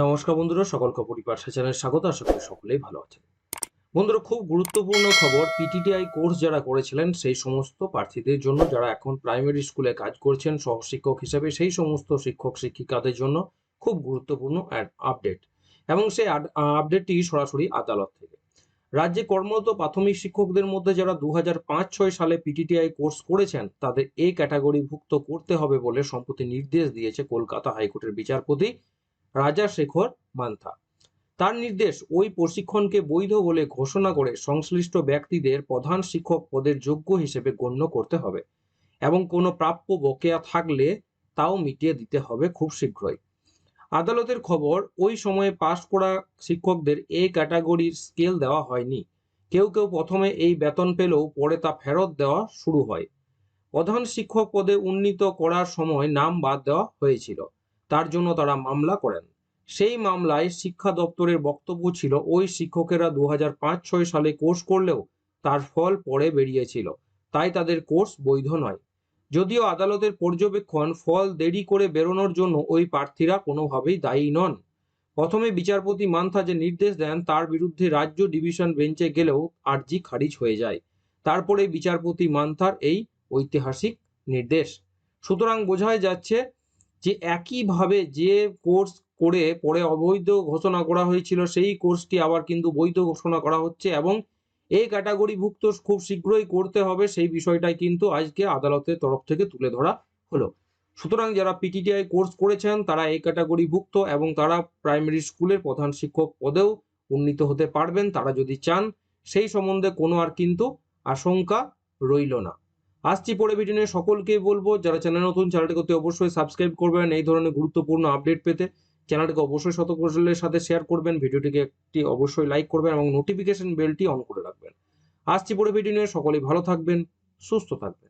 নমস্কার বন্ধুরা সকলকে পরিবার চ্যানেলে স্বাগত, আশা করি সকলেই ভালো আছেন। বন্ধুরা, খুব গুরুত্বপূর্ণ খবর পিটিটিআই কোর্স যারা করেছিলেন, সেই সমস্ত প্রার্থীদের জন্য, যারা এখন প্রাইমারি স্কুলে কাজ করছেন, সহশিক্ষক হিসেবে, সেই সমস্ত শিক্ষক শিক্ষিকাদের জন্য খুব গুরুত্বপূর্ণ আপডেট এবং সেই আপডেটটি সরাসরি আদালত থেকে। রাজ্যে কর্মরত প্রাথমিক শিক্ষকদের মধ্যে যারা দু পাঁচ ছয় সালে পিটিটিআই কোর্স করেছেন, তাদের এই ক্যাটাগরিভুক্ত করতে হবে বলে সম্প্রতি নির্দেশ দিয়েছে কলকাতা হাইকোর্টের বিচারপতি রাজা শেখর মান্থা। তার নির্দেশ, ওই প্রশিক্ষণকে বৈধ বলে ঘোষণা করে সংশ্লিষ্ট ব্যক্তিদের প্রধান শিক্ষক পদের যোগ্য হিসেবে গণ্য করতে হবে এবং কোনো প্রাপ্য বকেয়া থাকলে তাও মিটিয়ে দিতে হবে খুব শীঘ্রই। আদালতের খবর, ওই সময়ে পাশ করা শিক্ষকদের এ ক্যাটাগরির স্কেল দেওয়া হয়নি। কেউ কেউ প্রথমে এই বেতন পেলেও পরে তা ফেরত দেওয়া শুরু হয়। প্রধান শিক্ষক পদে উন্নীত করার সময় নাম বাদ দেওয়া হয়েছিল। তার জন্য তারা মামলা করেন। সেই মামলায় শিক্ষা দপ্তরের বক্তব্য ছিল, ওই শিক্ষকেরা দু হাজার পাঁচ ছয় সালে কোর্স করলেও তার ফল পরে বেরিয়েছিল। তাই তাদের কোর্স বৈধ নয়। যদিও আদালতের পর্যবেক্ষণ ফল দেরি করে বেরোনোর জন্য ওই প্রার্থীরা কোনোভাবেই দায়ী নন। প্রথমে বিচারপতি মান্থা যে নির্দেশ দেন, তার বিরুদ্ধে রাজ্য ডিভিশন বেঞ্চে গেলেও আর্জি খারিজ হয়ে যায়। তারপরে বিচারপতি মান্থার এই ঐতিহাসিক নির্দেশ। সুতরাং বোঝাই যাচ্ছে যে একইভাবে যে কোর্স করে পরে অবৈধ ঘোষণা করা হয়েছিল, সেই কোর্সটি আবার কিন্তু বৈধ ঘোষণা করা হচ্ছে এবং এই ক্যাটাগরিভুক্ত খুব শীঘ্রই করতে হবে, সেই বিষয়টাই কিন্তু আজকে আদালতের তরফ থেকে তুলে ধরা হলো। সুতরাং যারা পিটিটিআই কোর্স করেছেন, তারা এই ক্যাটাগরিভুক্ত এবং তারা প্রাইমারি স্কুলের প্রধান শিক্ষক পদেও উন্নীত হতে পারবেন, তারা যদি চান, সেই সম্বন্ধে কোনো আর কিন্তু আশঙ্কা রইল না। আসছি পরে ভিডিও নিয়ে। সকলকেই বলব, যারা চ্যানেল নতুন চ্যানেলটিকে অতি অবশ্যই সাবস্ক্রাইব করবেন। এই ধরনের গুরুত্বপূর্ণ আপডেট পেতে চ্যানেলটিকে অবশ্যই শতকৌশলের সাথে শেয়ার করবেন। ভিডিওটিকে একটি অবশ্যই লাইক করবেন এবং নোটিফিকেশন বেলটি অন করে রাখবেন। আসছি পরে ভিডিও নিয়ে। সকলেই ভালো থাকবেন, সুস্থ থাকবেন।